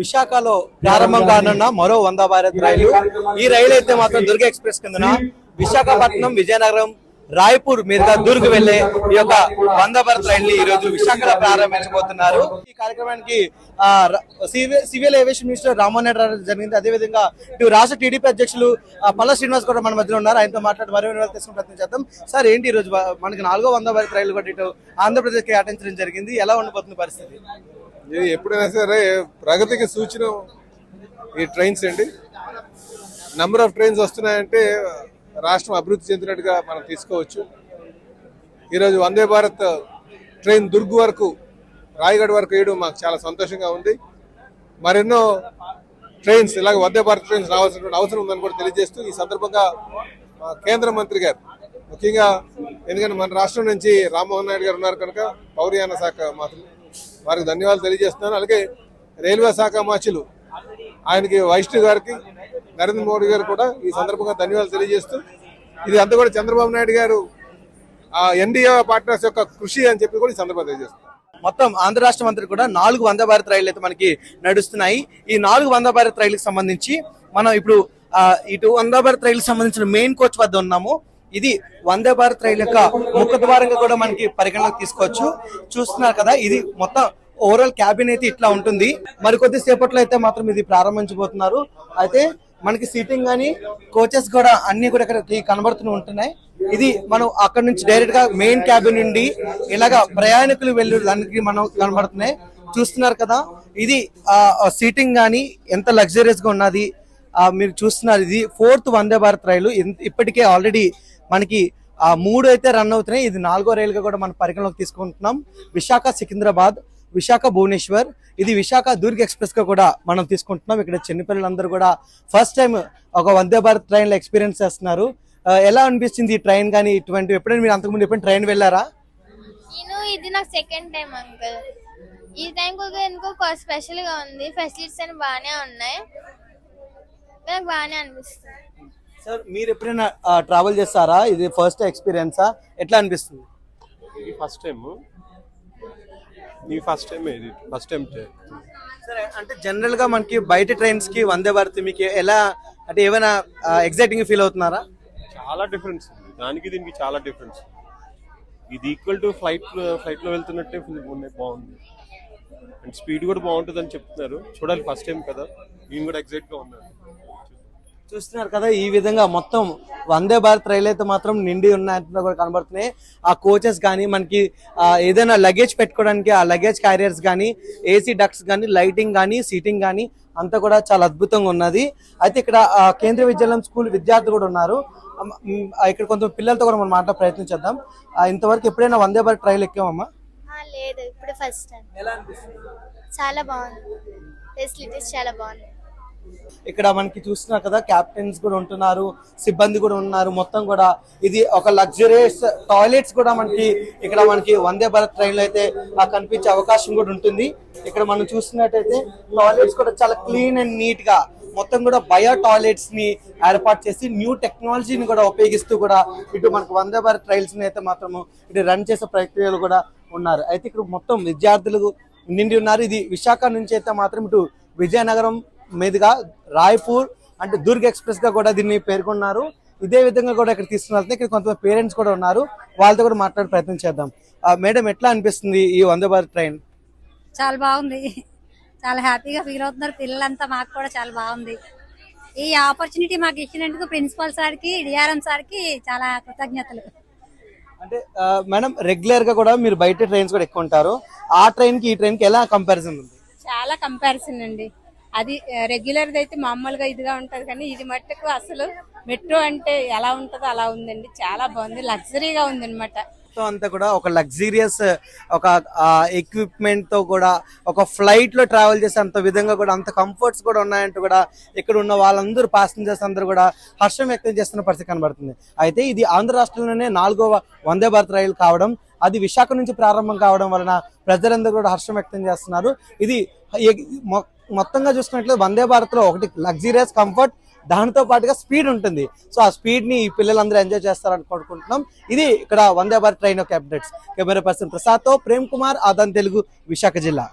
విశాఖలో ప్రారంభం కానున్న మరో వంద భారత్ రైలు. ఈ రైలు అయితే మాత్రం దుర్గ ఎక్స్ప్రెస్ కిందన. విశాఖపట్నం విజయనగరం రాయ్పూర్ మీదుగా దూరుకు వెళ్ళే ఈ యొక్క వంద భారత్ రైలు ఈ రోజు విశాఖలో ప్రారంభించబోతున్నారు. ఈ కార్యక్రమానికి CV- civil aviation minister Rammohan Reddy జరిగింది. అదేవిధంగా ఇటు రాష్ట్ర టీడీపీ అధ్యక్షులు పల్ల పల్లా శ్రీనివాస్ కూడా మన మధ్యలో ఉన్నారు. ఆయనతో మాట్లాడి మరో వివరాలు తీసుకుని ప్రయత్నం చేద్దాం. సార్ ఏంటి ఈ రోజు మనకి నాలుగో వంద భారత్ రైలు కూడా ఇటు ఆంధ్రప్రదేశ్కి కేటాయించడం జరిగింది. ఎలా ఉండబోతుంది పరిస్థితి? ఇది ఎప్పుడైనా సరే ప్రగతికి సూచన ఈ ట్రైన్స్ అండి. నెంబర్ ఆఫ్ ట్రైన్స్ వస్తున్నాయంటే రాష్ట్రం అభివృద్ధి చెందినట్టుగా మనం తీసుకోవచ్చు. ఈరోజు వందే భారత్ ట్రైన్ దుర్గ్ వరకు రాయగఢ్ వరకు వేయడం మాకు చాలా సంతోషంగా ఉంది. మరెన్నో ట్రైన్స్ ఇలాగ వందే భారత్ ట్రైన్స్ రావాల్సినటువంటి అవసరం ఉందని కూడా తెలియజేస్తూ ఈ సందర్భంగా మా కేంద్ర మంత్రి గారు ముఖ్యంగా ఎందుకంటే మన రాష్ట్రం నుంచి రామ్మోహన్ నాయుడు గారు ఉన్నారు కనుక పౌరయాన శాఖ మాత్రం వారికి ధన్యవాదాలు తెలియజేస్తున్నాను. అలాగే రైల్వే శాఖ మాచులు ఆయనకి వైష్ణవ్ గారికి నరేంద్ర మోడీ గారు కూడా ఈ సందర్భంగా ధన్యవాదాలు తెలియజేస్తూ ఇది అంతా కూడా చంద్రబాబు నాయుడు గారు ఆ ఎన్డీఏ పార్ట్నర్స్ యొక్క కృషి అని చెప్పి కూడా ఈ సందర్భంగా తెలియజేస్తుంది మొత్తం ఆంధ్ర రాష్ట్రం అంతా కూడా నాలుగు వంద భారత్ రైళ్ళు అయితే మనకి నడుస్తున్నాయి. ఈ నాలుగు వంద భారత్ రైళ్ళకు సంబంధించి మనం ఇప్పుడు ఇటు వంద భారత్ రైలుకి సంబంధించిన మెయిన్ కోచ్ వద్ద ఉన్నాము. ఇది వందే భారత్ రైలు యొక్క ముఖ ద్వారంగా కూడా మనకి పరిగణలోకి తీసుకోవచ్చు. చూస్తున్నారు కదా ఇది మొత్తం ఓవరాల్ క్యాబిన్ అయితే ఇట్లా ఉంటుంది. మరికొద్ది సేపట్లో అయితే మాత్రం ఇది ప్రారంభించబోతున్నారు. అయితే మనకి సీటింగ్ కానీ కోచెస్ కూడా అన్ని కూడా ఇక్కడ కనబడుతూ ఉంటున్నాయి. ఇది మనం అక్కడ నుంచి డైరెక్ట్గా మెయిన్ క్యాబిన్ నుండి ఇలాగా ప్రయాణికులు వెళ్ళడానికి మనం కనబడుతున్నాయి. చూస్తున్నారు కదా ఇది సీటింగ్ కానీ ఎంత లగ్జరియస్గా ఉన్నది. మీరు చూస్తున్నారు ఇది ఫోర్త్ వందే భారత్ రైలు. ఇప్పటికే ఆల్రెడీ మనకి మూడు అయితే రన్ అవుతున్నాయి. ఇది నాలుగో రైలుగా కూడా మనం పరిగణలోకి తీసుకుంటున్నాం. విశాఖ సికింద్రాబాద్ విశాఖ భువనేశ్వర్. ఇది విశాఖ దుర్గ్ ఎక్స్ప్రెస్గా కూడా మనం తీసుకుంటున్నాం. ఇక్కడ చిన్నపిల్లలందరూ కూడా ఫస్ట్ టైం ఒక వందే భారత్ ట్రైన్లో ఎక్స్పీరియన్స్ చేస్తున్నారు. ఎలా అనిపిస్తుంది ఈ ట్రైన్ కానీ ఇటువంటి ఎప్పుడైనా మీరు అంతకుముందు ఎప్పుడైనా ట్రైన్ వెళ్ళారా? నేను ఇది నాకు సెకండ్ టైం అంకుల్ ఈ టైం కూడా ఎందుకో స్పెషల్గా ఉంది. ఫెసిలిటీస్ అని బాగానే ఉన్నాయి. నాకు బాగానే అనిపిస్తుంది. సార్ మీరు ఎప్పుడైనా ట్రావెల్ చేస్తారా? ఇది ఫస్ట్ ఎక్స్పీరియన్సా ఎట్లా అనిపిస్తుంది? ఇది ఫస్ట్ టైం నీ ఫస్ట్ టైం ఇది ఫస్ట్ టైం. సరే అంటే జనరల్గా మనకి బయట ట్రైన్స్కి వందే భారత్ మీకు ఎలా అంటే ఏమైనా ఎగ్జైటింగ్ ఫీల్ అవుతున్నారా? చాలా డిఫరెన్స్ ఉంది. దానికి దీనికి చాలా డిఫరెన్స్ ఇది ఈక్వల్ టు ఫ్లైట్ ఫ్లైట్లో వెళ్తున్నట్టే ఫుల్ ఉన్నాయి బాగుంది. అండ్ స్పీడ్ కూడా బాగుంటుంది అని చెప్తున్నారు. చూడాలి ఫస్ట్ టైం కదా. నేను కూడా ఎగ్జైట్గా ఉన్నాను. చూస్తున్నారు కదా ఈ విధంగా మొత్తం వందే భారత్ రైలు అయితే మాత్రం నిండి ఉన్నట్టుగా కూడా కనబడుతున్నాయి. ఆ కోచెస్ కానీ మనకి ఏదైనా లగేజ్ పెట్టుకోవడానికి ఆ లగేజ్ క్యారియర్స్ కానీ ఏసీ డక్ట్స్ కానీ లైటింగ్ కానీ సీటింగ్ కానీ అంతా కూడా చాలా అద్భుతంగా ఉన్నది. అయితే ఇక్కడ ఆ, కేంద్రీయ విద్యాలయం స్కూల్ విద్యార్థులు కూడా ఉన్నారు. ఇక్కడ కొంత పిల్లలతో కూడా మనం మాట్లాడే ప్రయత్నం చేద్దాం. ఇంతవరకు ఎప్పుడైనా వందే భారత్ రైలు ఎక్కామమ్మా లేదు ఇప్పుడు ఫస్ట్ టైం. చాలా బాగుంది. ఫెసిలిటీస్ చాలా బాగున్నాయి. ఇక్కడ మనకి చూస్తున్నారు కదా క్యాప్టెన్స్ కూడా ఉంటున్నారు సిబ్బంది కూడా ఉన్నారు మొత్తం కూడా. ఇది ఒక లగ్జరియస్ టాయిలెట్స్ కూడా మనకి ఇక్కడ మనకి వందే భారత్ ట్రైన్లో అయితే కనిపించే అవకాశం కూడా ఉంటుంది. ఇక్కడ మనం చూస్తున్నట్టయితే టాయిలెట్స్ కూడా చాలా క్లీన్ అండ్ నీట్గా మొత్తం కూడా బయో టాయిలెట్స్ని ఏర్పాటు చేసి న్యూ టెక్నాలజీని కూడా ఉపయోగిస్తూ కూడా ఇటు మనకు వందే భారత్ ట్రైల్స్ని అయితే మాత్రము ఇటు రన్ చేసే ప్రక్రియలు కూడా ఉన్నారు. అయితే ఇక్కడ మొత్తం విద్యార్థులు నిండి ఉన్నారు. ఇది విశాఖ నుంచి అయితే మాత్రం ఇటు విజయనగరం మీదుగా రాయ్పూర్ అంటే దుర్గ్ ఎక్స్ప్రెస్గా కూడా దీన్ని పేర్కొన్నారు. ఇదే విధంగా కూడా ఇక్కడ తీసుకున్న ఇక్కడ కొంతమంది పేరెంట్స్ కూడా ఉన్నారు. వాళ్ళతో కూడా మాట్లాడే ప్రయత్నం చేద్దాం. ఆ, మేడం ఎట్లా అనిపిస్తుంది ఈ వందే భారత్ ట్రైన్? చాలా బాగుంది. చాలా హ్యాపీగా ఫీల్ అవుతున్నారు పిల్లలంతా మాకు కూడా చాలా బాగుంది. ఈ ఆపర్చునిటీ మాకు ఇచ్చినందుకు ప్రిన్సిపల్ సార్కి డిఆర్ఎం సార్కి చాలా కృతజ్ఞతలు. అంటే మేడం రెగ్యులర్గా కూడా మీరు బయట ట్రైన్స్ కూడా ఎక్కువ ఉంటారు. ఆ ట్రైన్కి ఈ ట్రైన్కి ఎలా కంపారిజన్ ఉంది? చాలా కంపారిజన్ అండి. అది రెగ్యులర్ అయితే మామూలుగా ఇదిగా ఉంటది కానీ ఇది మట్టుకు అసలు మెట్రో అంటే ఎలా ఉంటుందో అలా ఉందండి. చాలా బాగుంది. లగ్జరీగా ఉంది అనమాట మొత్తం అంతా కూడా ఒక లగ్జీరియస్ ఒక ఎక్విప్మెంట్తో కూడా ఒక ఫ్లైట్లో ట్రావెల్ చేసే అంత విధంగా కూడా అంత కంఫర్ట్స్ కూడా ఉన్నాయంటూ కూడా ఇక్కడ ఉన్న వాళ్ళందరూ ప్యాసింజర్స్ అందరూ కూడా హర్షం వ్యక్తం చేస్తున్న పరిస్థితి కనబడుతుంది. అయితే ఇది ఆంధ్ర రాష్ట్రంలోనే నాలుగవ వందే భారత్ రైలు కావడం అది విశాఖ నుంచి ప్రారంభం కావడం వలన ప్రజలందరూ కూడా హర్షం వ్యక్తం చేస్తున్నారు. ఇది మొత్తంగా చూసుకున్నట్లయితే వందే భారత్లో ఒకటి లగ్జీరియస్ కంఫర్ట్ దానితో పాటుగా స్పీడ్ ఉంటుంది. సో ఆ స్పీడ్ని ఈ పిల్లలందరూ ఎంజాయ్ చేస్తారని కోరుకుంటున్నాం. ఇది ఇక్కడ వందే భారత్ ట్రైన్ యొక్క అప్డేట్స్. కెమెరా పర్సన్ ప్రసాద్తో ప్రేమ్ కుమార్ ఆదాన్ తెలుగు విశాఖ జిల్లా.